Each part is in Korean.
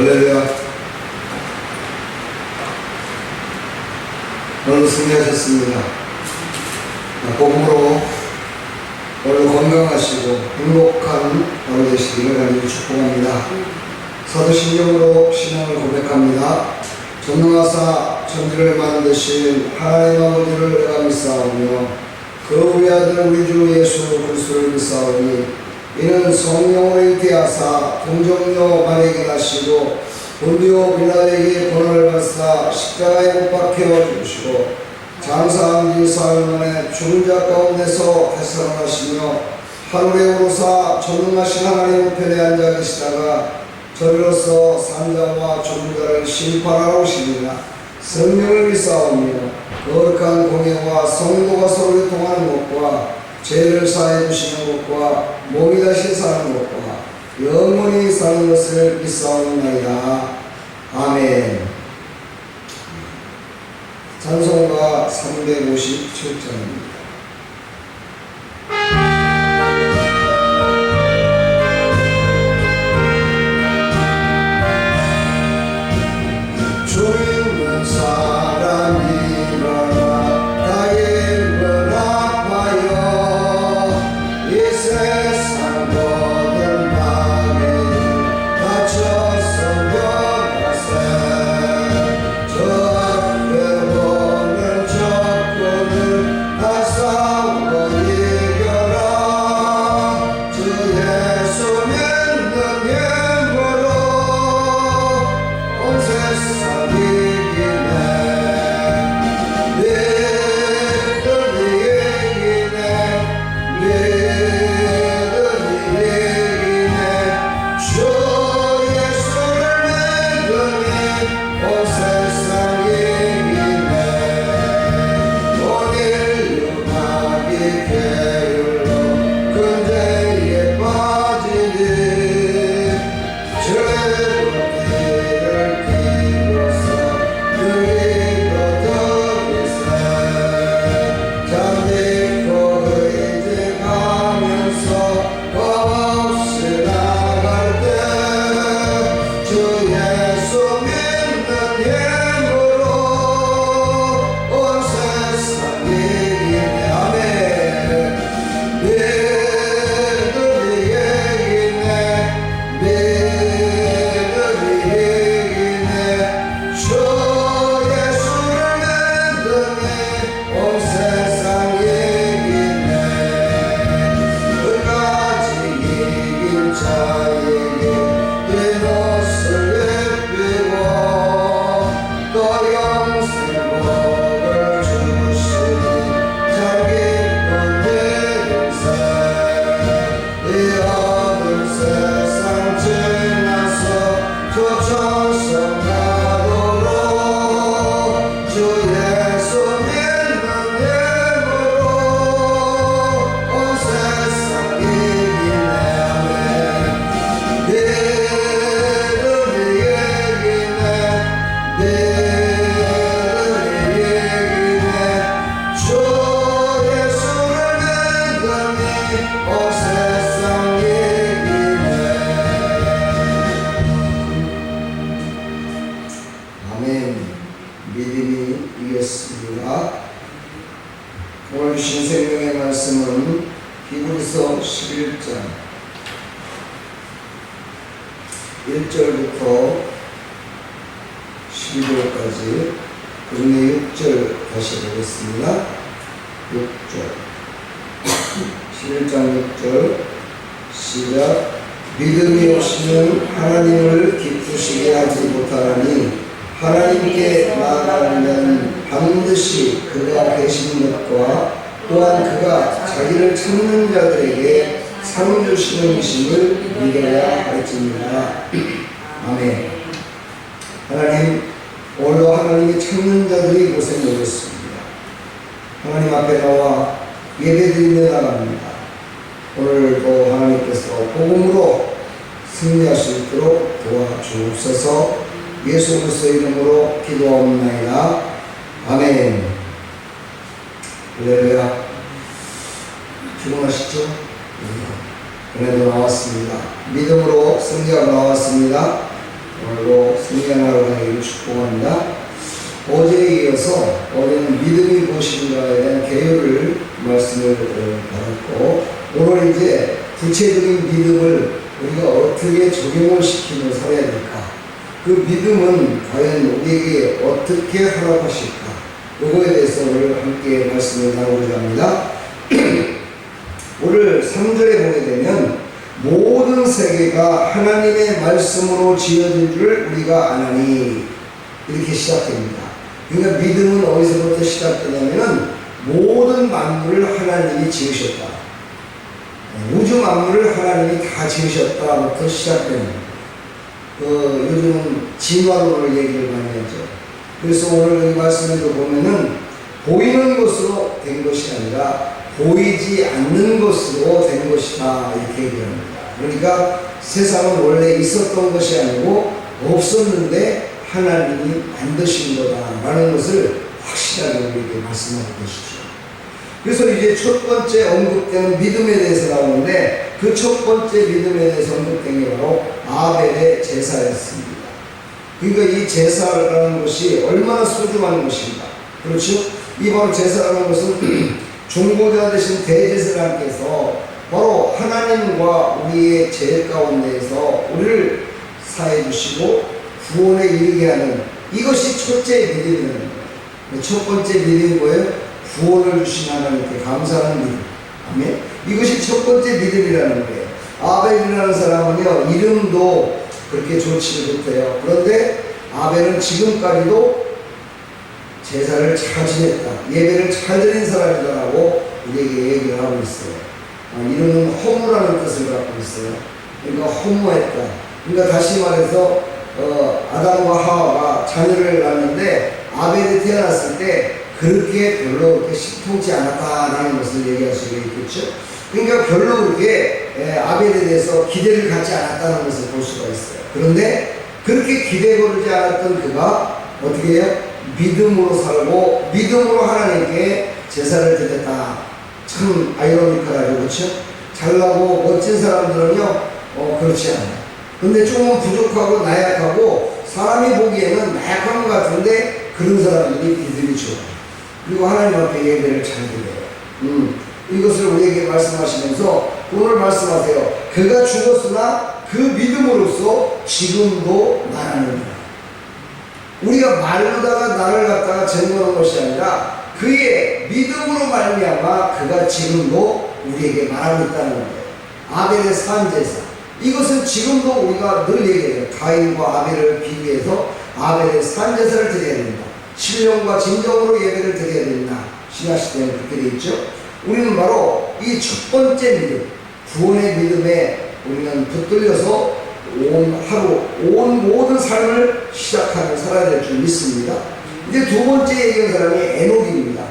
할렐루야. 오늘 승리하셨습니다. 복음으로 오늘 건강하시고 행복한 하루 되시기를 간절히 축복합니다. 사도신경으로 신앙을 고백합니다. 전능하사 천지를 만드신 하나님 아버지를 내가 믿사오며 그 우리 아들 우리 주 예수 그리스도를 믿사오니 이는 성령으로 잉태하사 동정녀 마리에게 나시고 본디오 빌라에게 권한을 받사 십자가에 못 박혀 주시고 장사한 지 사흘 만에 죽은 자 가운데서 다시 살아나시며 하늘에 오르사 전능하신 하나님 우편에 앉아 계시다가 저리로서 산자와 죽은 자를 심판하러 오시리라. 성령을 믿사오며 거룩한 공예와 성도가 서로 통하는 것과 죄를 사해 주시는 것과 몸이 다시 사는 것과 영원히 사는 것을 믿사옵나이다. 아멘. 찬송가 357장입니다. 12절까지 그중에 6절 다시 보겠습니다. 6절 11장 6절 시작 믿음이 없이는 하나님을 기쁘시게 하지 못하나니 하나님께 나아가는 반드시 그가 계신 것과 또한 그가 자기를 찾는 자들에게 상 주시는 것임을 믿어야 할지니라. 아멘. 하나님, 오늘도 하나님이 찾는 자들이 이곳에 모였습니다. 하나님 앞에 나와 예배드리며 나갑니다. 오늘도 하나님께서 복음으로 승리할 수 있도록 도와주옵소서 예수 그리스도의 이름으로 기도하옵나이다. 아멘. 할렐루야. 피곤하시죠? 그래도 나왔습니다. 믿음으로 승리하고 나왔습니다. 오늘도 승리하나로 가기를 축복합니다. 어제에 이어서 어제는 믿음이 무엇인가에 대한 개요를 말씀을 어, 받았고 오늘 이제 구체적인 믿음을 우리가 어떻게 적용을 시키며 살아야 될까 그 믿음은 과연 우리에게 어떻게 허락하실까 요거에 대해서 오늘 함께 말씀을 나누고자 합니다. 오늘 3절에 보게 되면 모든 세계가 하나님의 말씀으로 지어진 줄 우리가 아나니 이렇게 시작됩니다. 그러니까 믿음은 어디서부터 시작되냐면은 모든 만물을 하나님이 지으셨다. 우주 만물을 하나님이 다 지으셨다부터 시작되는 그 요즘은 진화론을 얘기를 많이 하죠. 그래서 오늘 이 말씀에도 보면은 보이는 것으로 된 것이 아니라 보이지 않는 것으로 된 것이다 이렇게 얘기합니다. 그러니까 세상은 원래 있었던 것이 아니고 없었는데 하나님이 만드신 거다라는 것을 확실하게 우리에게 말씀하고 계시죠. 그래서 이제 첫 번째 언급되는 믿음에 대해서 나오는데 그 첫 번째 믿음에 대해서 언급된 게 바로 아벨의 제사였습니다. 그러니까 이 제사라는 것이 얼마나 소중한 것인가. 그렇죠? 이 바로 제사라는 것은 중보자 되신 대제사장께서 바로 하나님과 우리의 죄 가운데에서 우리를 사해 주시고 구원에 이르게 하는 이것이 첫째 믿음이라는 거예요. 첫 번째 믿음이 뭐예요? 구원을 주신 하나님께 감사하는 믿음. 아멘. 이것이 첫 번째 믿음이라는 거예요. 아벨이라는 사람은요, 이름도 그렇게 좋지 못해요. 그런데 아벨은 지금까지도 제사를 잘 지냈다. 예배를 잘 드린 사람이다라고 우리에게 얘기를 하고 있어요. 아, 이름은 허무라는 뜻을 갖고 있어요. 그러니까 허무했다. 그러니까 다시 말해서 어, 아담과 하와가 자녀를 낳는데 아벨이 태어났을 때 그렇게 별로 그렇게 신통치 않았다라는 것을 얘기할 수가 있겠죠. 그러니까 별로 그렇게 에, 아벨에 대해서 기대를 갖지 않았다는 것을 볼 수가 있어요. 그런데 그렇게 기대 거르지 않았던 그가 어떻게 해요? 믿음으로 살고 믿음으로 하나님께 제사를 드렸다. 참 아이러니컬하죠, 그렇죠? 잘나고 멋진 사람들은요, 어, 그렇지 않아요. 근데 조금 부족하고 나약하고 사람이 보기에는 나약한 것 같은데 그런 사람들이 믿음이 좋아요. 그리고 하나님 앞에 예배를 잘 드려요. 음, 이것을 우리에게 말씀하시면서 오늘 말씀하세요. 그가 죽었으나 그 믿음으로써 지금도 말하느니라. 우리가 말로다가 나를 갖다가 증거하는 것이 아니라 그의 믿음으로 말미암아 그가 지금도 우리에게 말하고 있다는 거예요. 아벨의 산제사. 이것은 지금도 우리가 늘 얘기해요. 가인과 아벨을 비교해서 아벨의 산제사를 드려야 된다. 신령과 진정으로 예배를 드려야 된다. 신하시 때는 그렇게 되어 있죠. 우리는 바로 이 첫 번째 믿음, 구원의 믿음에 우리는 붙들려서 온 하루, 온 모든 삶을 시작하며 살아야 될 줄 믿습니다. 이제 두 번째 얘기한 사람이 에녹입니다.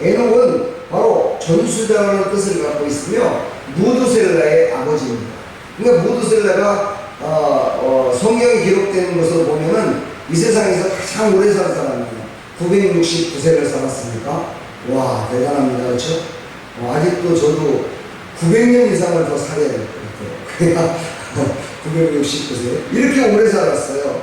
에녹은 바로 전수자라는 뜻을 갖고 있으며 무드셀라의 아버지입니다. 그러니까 무드셀라가 어, 어, 성경에 기록되는 것을 보면은 이 세상에서 가장 오래 산 사람이에요. 969세를 살았으니까 와 대단합니다, 그렇죠? 어, 아직도 저도 900년 이상을 더 살아야 될 것 같아요. 그래야 969세 이렇게 오래 살았어요.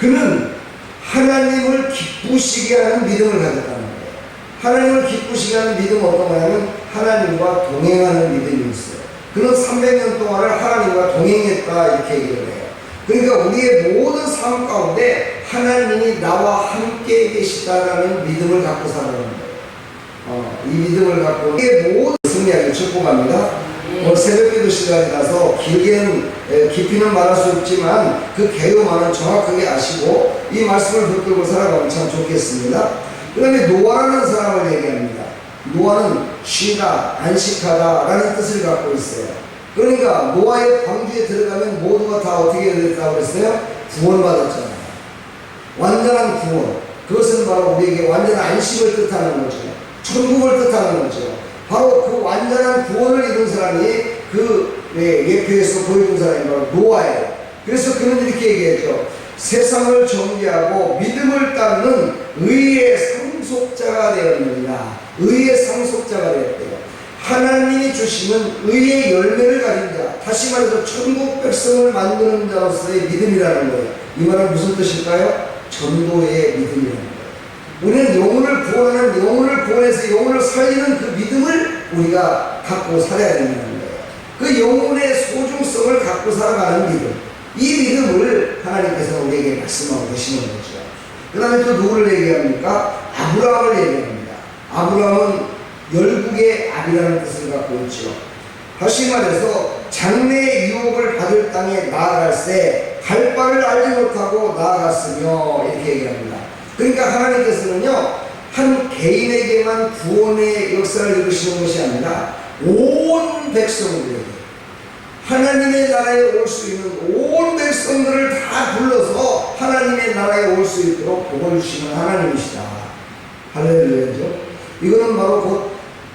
그는 하나님을 기쁘시게 하는 믿음을 가졌다는 거예요. 하나님을 기쁘시게 하는 믿음은 어떤 거냐면 하나님과 동행하는 믿음이었어요. 그는 300년 동안을 하나님과 동행했다 이렇게 얘기를 해요. 그러니까 우리의 모든 삶 가운데 하나님이 나와 함께 계시다라는 믿음을 갖고 살아가는 거예요. 어, 이 믿음을 갖고 우리의 모든 승리하기 축복합니다. 오늘 새벽 기도 시간이라서 길게는 에, 깊이는 말할 수 없지만 그 개요만은 정확하게 아시고 이 말씀을 붙들고 살아가면 참 좋겠습니다. 그 다음에 노아라는 사람을 얘기합니다. 노아는 쉬다, 안식하다 라는 뜻을 갖고 있어요. 그러니까 노아의 방주에 들어가면 모두가 다 어떻게 됐다고 그랬어요? 구원받았잖아요. 완전한 구원. 그것은 바로 우리에게 완전한 안식을 뜻하는 거죠. 천국을 뜻하는 거죠. 바로 그 완전한 구원을 이룬 사람이 그 예, 예표에서 보여준 사람이 바로 노아예요. 그래서 그는 이렇게 얘기했죠. 세상을 정죄하고 믿음을 따르는 의의 상속자가 되었느니라. 의의 상속자가 되었대요. 하나님이 주시는 의의 열매를 가진 자, 다시 말해서 천국 백성을 만드는 자로서의 믿음이라는 거예요. 이 말은 무슨 뜻일까요? 전도의 믿음이라는 거예요. 우리는 영혼을 구원하는 영혼을 구원해서 영혼을 살리는 그 믿음을 우리가 갖고 살아야 된다는 거예요. 그 영혼의 소중성을 갖고 살아가는 믿음. 이 믿음을 하나님께서 우리에게 말씀하고 계시는 거죠. 그 다음에 또 누구를 얘기합니까? 아브라함을 얘기합니다. 아브라함은 열국의 압이라는 뜻을 갖고 있죠. 다시 말해서 장래의 유혹을 받을 땅에 나아갈새 갈 바를 알지 못하고 나아갔으며 이렇게 얘기합니다. 그러니까 하나님께서는요 한 개인에게만 구원의 역사를 이루시는 것이 아니라 온 백성들에게 하나님의 나라에 올 수 있는 온 백성들을 다 불러서 하나님의 나라에 올 수 있도록 복을 주시는 하나님이시다. 할렐루야죠. 이거는 바로 곧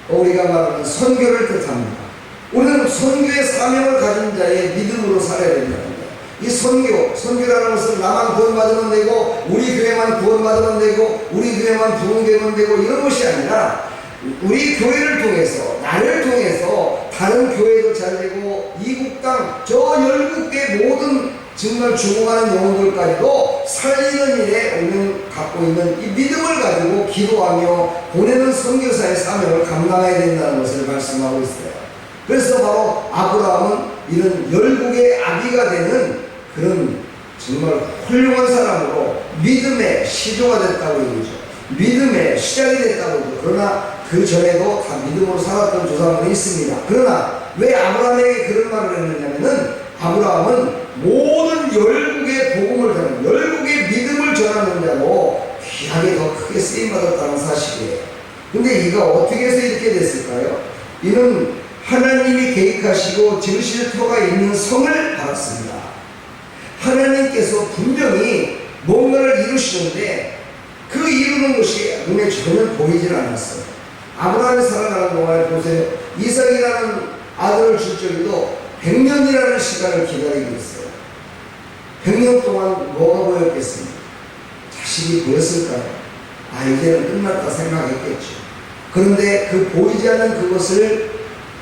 우리가 말하는 선교를 뜻합니다. 우리는 선교의 사명을 가진 자의 믿음으로 살아야 된다는. 이 선교, 선교라는 것은 나만 구원받으면 되고, 우리 교회만 구원받으면 되고, 우리 교회만 부흥되면 되고, 이런 것이 아니라, 우리 교회를 통해서, 나를 통해서, 다른 교회도 잘 되고, 이국 땅, 저 열국의 모든 정말 죽어가는 영혼들까지도 살리는 일에 우리는 갖고 있는 이 믿음을 가지고 기도하며 보내는 선교사의 사명을 감당해야 된다는 것을 말씀하고 있어요. 그래서 바로 아브라함은 이런 열국의 아비가 되는 그런 정말 훌륭한 사람으로 믿음의 시조가 됐다고 얘기죠. 믿음의 시작이 됐다고 얘기죠. 그러나 그 전에도 다 믿음으로 살았던 조상들이 있습니다. 그러나 왜 아브라함에게 그런 말을 했느냐면은 아브라함은 모든 열국의 복음을 전하는 열국의 믿음을 전하는 자로 귀하게 더 크게 쓰임 받았다는 사실이에요. 근데 이가 어떻게 해서 이렇게 됐을까요? 이는 하나님이 계획하시고 지으실 터가 있는 성을 받았습니다. 하나님께서 분명히 뭔가를 이루시는데 그 이루는 것이 눈에 전혀 보이질 않았어요. 아브라함이 살아가는 동안에 보세요. 이삭이라는 아들을 줄 적에도 100년이라는 시간을 기다리고 있어요. 100년 동안 뭐가 보였겠습니까? 자식이 보였을까요? 아, 이제는 끝났다 생각했겠죠. 그런데 그 보이지 않는 그것을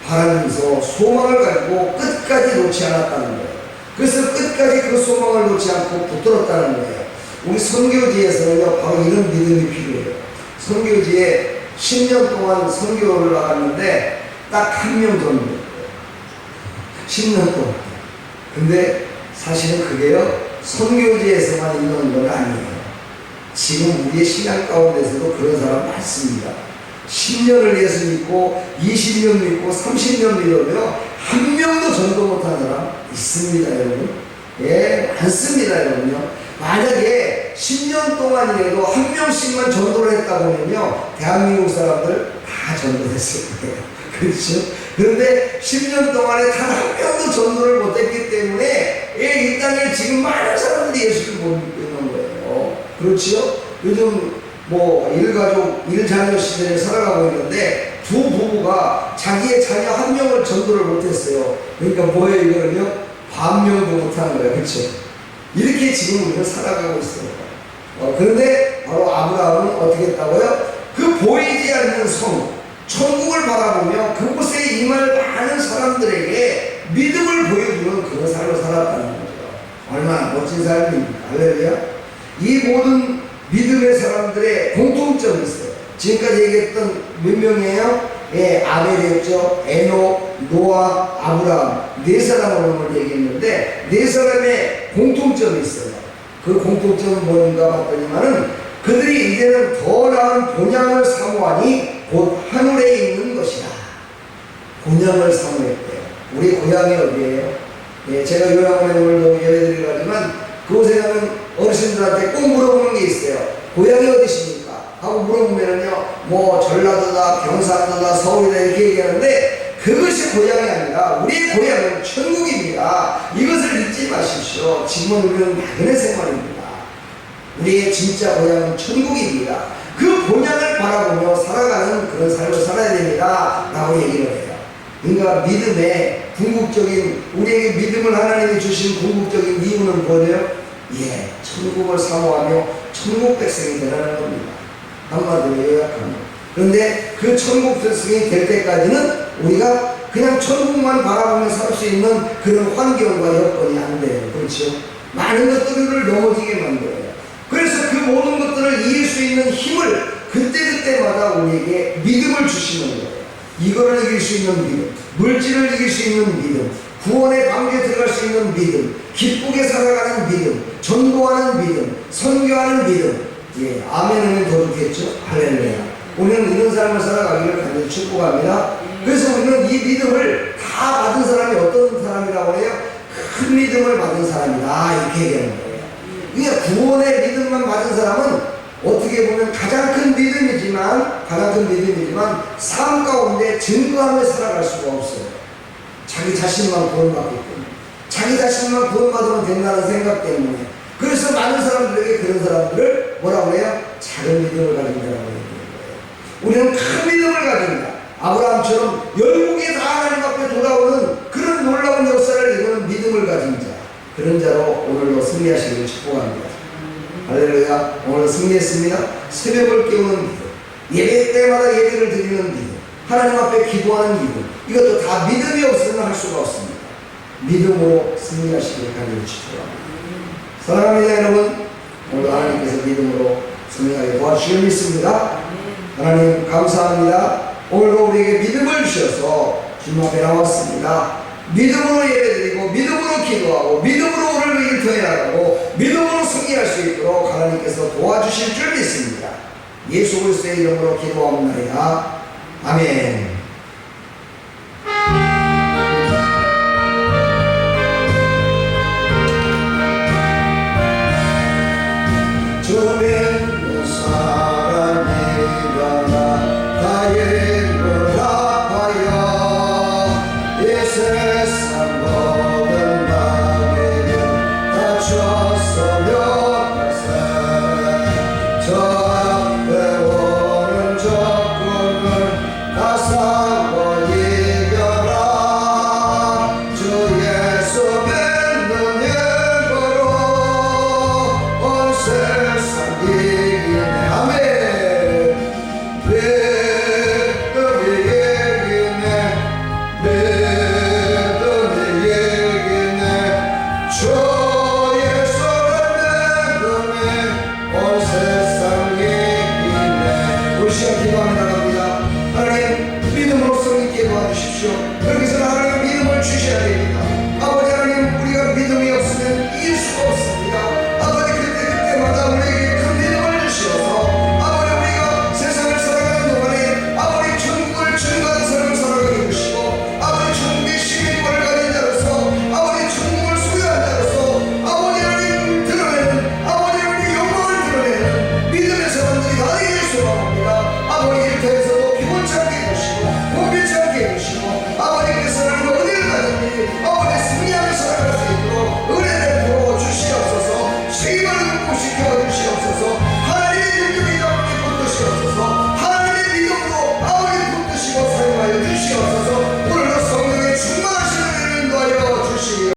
바라면서 소망을 가지고 끝까지 놓지 않았다는 거예요. 그래서 끝까지 그 소망을 놓지 않고 붙들었다는 거예요. 우리 선교지에서는요, 바로 이런 믿음이 필요해요. 선교지에 10년 동안 선교를 나갔는데 딱 한명 정도. 10년 동안. 근데 사실은 그게요, 선교지에서만 있는 건 아니에요. 지금 우리의 신앙 가운데서도 그런 사람 많습니다. 10년을 예수 믿고 20년 믿고 30년 믿으며 한 명도 전도 못한 사람 있습니다 여러분 예 많습니다 여러분요 만약에 10년 동안이라도 한 명씩만 전도를 했다 보면요 대한민국 사람들 다 전도됐을 거예요 그렇죠 그런데 10년 동안에 단 한 명도 전도를 못했기 때문에 예, 이 땅에 지금 많은 사람들이 예수를 못 믿고 있는 거예요 그렇죠 요즘 뭐 일가족 일자녀 시대를 살아가고 있는데 두 부부가 자기의 자녀 한 명을 전도를 못했어요. 그러니까 뭐예요 이거는요? 반명도 못하는 거예요. 그렇죠? 이렇게 지금 우리는 살아가고 있어요. 어, 그런데 바로 아브라함은 어떻게 했다고요? 그 보이지 않는 성, 천국을 바라보며 그곳에 임할 많은 사람들에게 믿음을 보여주는 그런 삶을 살았다는 거죠. 얼마나 멋진 삶입니까? 할렐루야. 이 모든 믿음의 사람들의 공통점이 있어요. 지금까지 얘기했던 몇 명이에요? 예, 아벨이었죠. 에노, 노아, 아브라함. 네 오늘 얘기했는데, 네 사람의 공통점이 있어요. 그 공통점은 뭔가 봤더니만은, 그들이 이제는 더 나은 본향을 사모하니, 곧 하늘에 있는 것이다. 본향을 사모했대요. 우리 고향이 어디예요? 예, 제가 요양원에 오늘도 예배드리고 하지만, 그곳에 가면 어르신들한테 꼭 물어보는 게 있어요. 고향이 어디십니까? 하고 물어보면은요, 뭐 전라도다, 경상도다, 서울이다 이렇게 얘기하는데 그것이 고향이 아니라 우리의 고향은 천국입니다. 이것을 잊지 마십시오. 지금은 우리는 막연의 생활입니다. 우리의 진짜 고향은 천국입니다. 그 본향을 바라보며 살아가는 그런 삶을 살아야 됩니다. 라고 얘기를 해요. 그러니까 믿음의 궁극적인 우리에게 믿음을 하나님이 주신 궁극적인 이유는 뭐예요? 예, 천국을 사모하며 천국 백성이 되라는 겁니다. 한마디로 요약합니다. 그런데 그 천국 백성이 될 때까지는 우리가 그냥 천국만 바라보며 살 수 있는 그런 환경과 여건이 안 돼요. 그렇죠? 많은 것들을 넘어지게 만들어요. 그래서 그 모든 것들을 이길 수 있는 힘을 그때그때마다 우리에게 믿음을 주시는 거예요. 이거를 이길 수 있는 믿음, 물질을 이길 수 있는 믿음, 구원의 방주에 들어갈 수 있는 믿음, 기쁘게 살아가는 믿음, 전도하는 믿음, 선교하는 믿음. 예, 아멘은 더 좋겠죠? 할렐루야. 우리는 이런 삶을 살아가기를 간절히 축복합니다. 그래서 우리는 이 믿음을 다 받은 사람이 어떤 사람이라고 해요? 큰 믿음을 받은 사람이다. 이렇게 얘기하는 거예요. 그러니까 구원의 믿음만 받은 사람은 어떻게 보면 가장 큰 믿음이지만, 가장 큰 믿음이지만, 삶 가운데 증거하며 살아갈 수가 없어요. 자기 자신만 구원받고 있거든요. 자기 자신만 구원받으면 된다는 생각 때문에. 그래서 많은 사람들에게 그런 사람들을 뭐라고 해요? 작은 믿음을 가진 자라고 얘기해요. 우리는 큰 믿음을 가진다. 아브라함처럼 열국이 다 하나님 앞에 돌아오는 그런 놀라운 역사를 이루는 믿음을 가진 자. 그런 자로 오늘도 승리하시기를 축복합니다. 할렐루야. 오늘 승리했습니다. 새벽을 깨우는 믿음. 예배 때마다 예배를 드리는 믿음. 하나님 앞에 기도하는 믿음. 이것도 다 믿음이 없으면 할 수가 없습니다. 믿음으로 승리하시기를 간절히 축복합니다. 사랑합니다, 여러분. 오늘 하나님께서 믿음으로 승리하게 도와주시길 믿습니다. 하나님 감사합니다. 오늘도 우리에게 믿음을 주셔서 주님 앞에 나왔습니다. 믿음으로 예배드리고 믿음으로 기도하고 믿음으로 오늘 일터에 나가고 믿음으로 승리할 수 있도록 하나님께서 도와주실 줄 믿습니다. 예수 그리스도의 이름으로 기도합니다. 아멘.